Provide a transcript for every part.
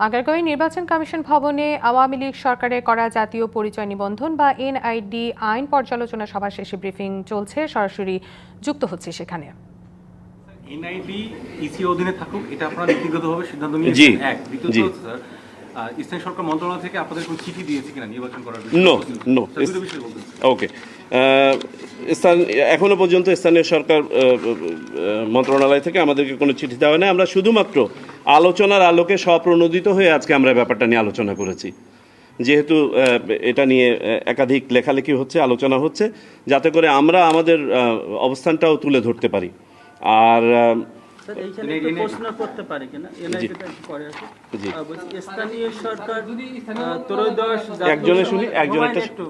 আগারগাঁওয়ে নির্বাচন কমিশন ভবনে আওয়ামী লীগ সরকারের করা জাতীয় পরিচয় নিবন্ধন বা এনআইডি আইন পর্যালোচনা সভা শেষে ব্রিফিং চলছে সরাসরি যুক্ত হচ্ছে সেখানে। এনআইডি ইসি অধীনে থাকুক এটা আপনারা নীতিগতভাবে সিদ্ধান্ত নিয়ে জি, এক। দ্বিতীয়ত স্যার স্থানীয় সরকার মন্ত্রণালয় থেকে আপনাদের কোনো চিঠি দিয়েছে কিনা নির্বাচন করার ওকে স্থান এখনও পর্যন্ত স্থানীয় সরকার মন্ত্রণালয় থেকে আমাদেরকে কোনো চিঠি দেওয়া নেই আমরা শুধুমাত্র আলোচনার আলোকে স্বপ্রণোদিত হয়ে আজকে আমরা ব্যাপারটা নিয়ে আলোচনা করেছি। যেহেতু এটা নিয়ে একাধিক লেখালেখি হচ্ছে, আলোচনা হচ্ছে, যাতে করে আমরা আমাদের অবস্থানটাও তুলে ধরতে পারি। আর স্যার এইখানে একটু প্রশ্ন করতে পারি কিনা এনআইডিটা পরে আসি। জি। আহ, বলছি স্থানীয় সরকার ত্রয়োদশ জাতীয় একজনে শুনি, সংসদ- একজনে একটু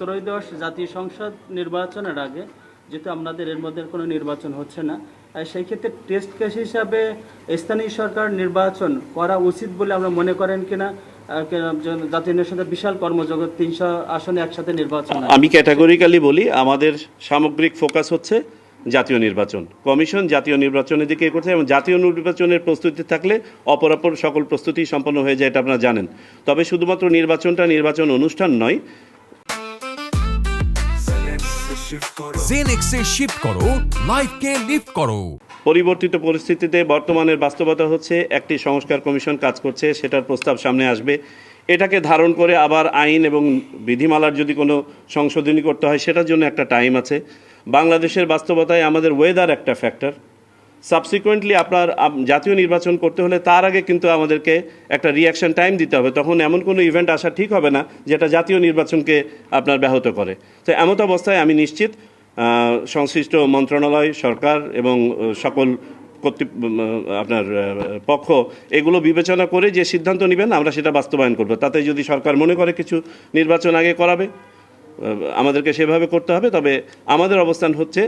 ত্রয়োদশ জাতীয় সংসদ নির্বাচনের আগে যেহেতু আপনাদের এর মধ্যে কোনো নির্বাচন হচ্ছে না সেই ক্ষেত্রে টেস্ট কেস হিসাবে স্থানীয় সরকার নির্বাচন করা উচিত বলে আমরা মনে করেন কিনা আহ, কে- যে- জাতীয় নির্বাচনের বিশাল কর্মজগৎ তিনশো আসনে একসাথে নির্বাচন আমি ক্যাটাগরিক্যালি বলি আমাদের সামগ্রিক ফোকাস হচ্ছে জাতীয় নির্বাচন। কমিশন জাতীয় নির্বাচনের দিকে করছে এবং জাতীয় নির্বাচনের প্রস্তুতি থাকলে অপরাপর সকল প্রস্তুতি সম্পন্ন হয়ে যায় এটা আপনারা জানেন। তবে শুধুমাত্র নির্বাচনটা নির্বাচন অনুষ্ঠান নয়। জেনেক্সে শিফট করো লাইফকে লিফট করো। পরিবর্তিত পরিস্থিতিতে বর্তমানের বাস্তবতা হচ্ছে একটি সংস্কার কমিশন কাজ করছে সেটার প্রস্তাব সামনে আসবে। এটাকে ধারণ করে আবার আইন এবং বিধিমালার যদি কোনো সংশোধনী করতে হয়, সেটার জন্য একটা টাইম আছে। বাংলাদেশের বাস্তবতায় আমাদের ওয়েদার একটা ফ্যাক্টর সাবসিকুয়েন্টলি আপনার জাতীয় নির্বাচন করতে হলে তার আগে কিন্তু আমাদেরকে একটা রিয়াকশন টাইম দিতে হবে। তখন এমন কোনো ইভেন্ট আসা ঠিক হবে না, যেটা জাতীয় নির্বাচনকে আপনার ব্যাহত করে। তো এমত অবস্থায় আমি নিশ্চিত সংশ্লিষ্ট মন্ত্রণালয়, সরকার এবং সকল কর্তৃপ আপনার পক্ষ এগুলো বিবেচনা করে যে সিদ্ধান্ত নেবেন, আমরা সেটা বাস্তবায়ন করব। তাতে যদি সরকার মনে করে কিছু নির্বাচন আগে করাবে আমাদেরকে সেভাবে করতে হবে, তবে আমাদের অবস্থান হচ্ছে